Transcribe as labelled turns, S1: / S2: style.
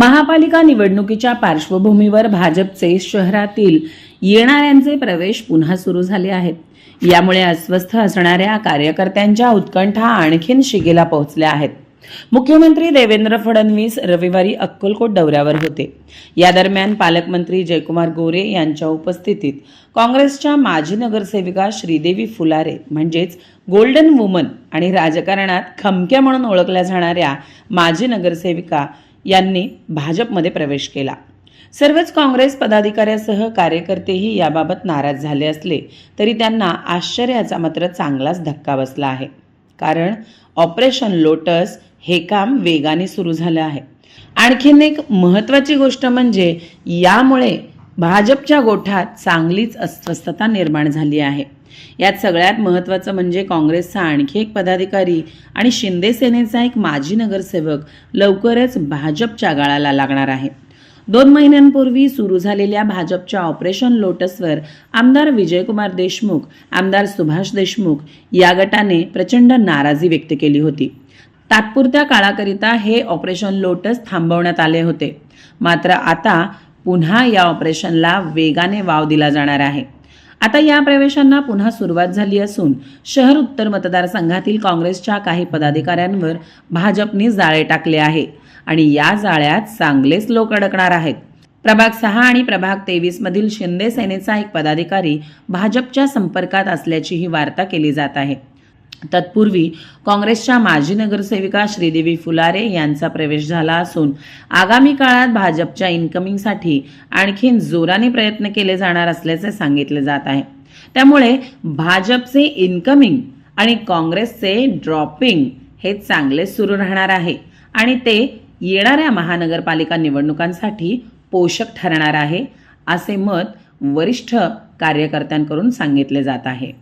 S1: महापालिका निवडणुकीच्या पार्श्वभूमीवर भाजपचे शहरातील येणाऱ्यांचे प्रवेश पुन्हा सुरू झाले आहेत. यामुळे अस्वस्थ असणाऱ्या कार्यकर्त्यांच्या उत्कंठा आणखीन शिगेला पोहोचल्या आहेत. मुख्यमंत्री देवेंद्र फडणवीस रविवारी अक्कलकोट दौऱ्यावर होते. या दरम्यान पालकमंत्री जयकुमार गोरे यांच्या उपस्थितीत काँग्रेसच्या माजी नगरसेविका श्रीदेवी फुलारे म्हणजेच गोल्डन वुमन आणि राजकारणात खमक्या म्हणून ओळखल्या जाणाऱ्या माजी नगरसेविका यांनी भाजपमध्ये प्रवेश केला. सर्वच काँग्रेस पदाधिकाऱ्यासह कार्यकर्तेही याबाबत नाराज झाले असले तरी त्यांना आश्चर्याचा मात्र चांगलाच धक्का बसला आहे. कारण ऑपरेशन लोटस हे काम वेगाने सुरू झालं आहे. आणखीन एक महत्त्वाची गोष्ट म्हणजे यामुळे भाजपच्या गोठात चांगलीच अस्वस्थता निर्माण झाली आहे. यात सगळ्यात महत्त्वाचं म्हणजे काँग्रेसचा आणखी एक पदाधिकारी आणि शिंदे सेनेचा एक माजी नगरसेवक लवकरच भाजपच्या गाळाला लागणार आहे. दोन महिन्यांपूर्वी सुरू झालेल्या भाजपच्या ऑपरेशन लोटसवर आमदार विजयकुमार देशमुख आमदार सुभाष देशमुख या गटाने प्रचंड नाराजी व्यक्त केली होती. तात्पुरत्या काळाकरिता हे ऑपरेशन लोटस थांबवण्यात आले होते. मात्र आता पुन्हा या ऑपरेशनला वेगाने वाव दिला जाणार आहे. आता या प्रवेशांना पुन्हा सुरुवात झाली असून शहर उत्तर मतदारसंघातील काँग्रेसच्या काही पदाधिकाऱ्यांवर भाजपने जाळे टाकले आहे आणि या जाळ्यात चांगलेच लोक अडकणार आहेत. प्रभाग सहा आणि प्रभाग तेवीस मधील शिंदे सेनेचा एक पदाधिकारी भाजपच्या संपर्कात असल्याची ही वार्ता केली जात आहे. तत्पूर्वी काँग्रेसच्या माजी नगरसेविका श्रीदेवी फुलारे यांचा प्रवेश झाला असून आगामी काळात भाजपच्या इन्कमिंगसाठी आणखीन जोराने प्रयत्न केले जाणार असल्याचे सांगितले जात आहे. त्यामुळे भाजपचे इन्कमिंग आणि काँग्रेसचे ड्रॉपिंग हे चांगले सुरू राहणार आहे आणि ते येणाऱ्या महानगरपालिका निवडणुकांसाठी पोषक ठरणार आहे असे मत वरिष्ठ कार्यकर्त्यांकडून सांगितले जात आहे.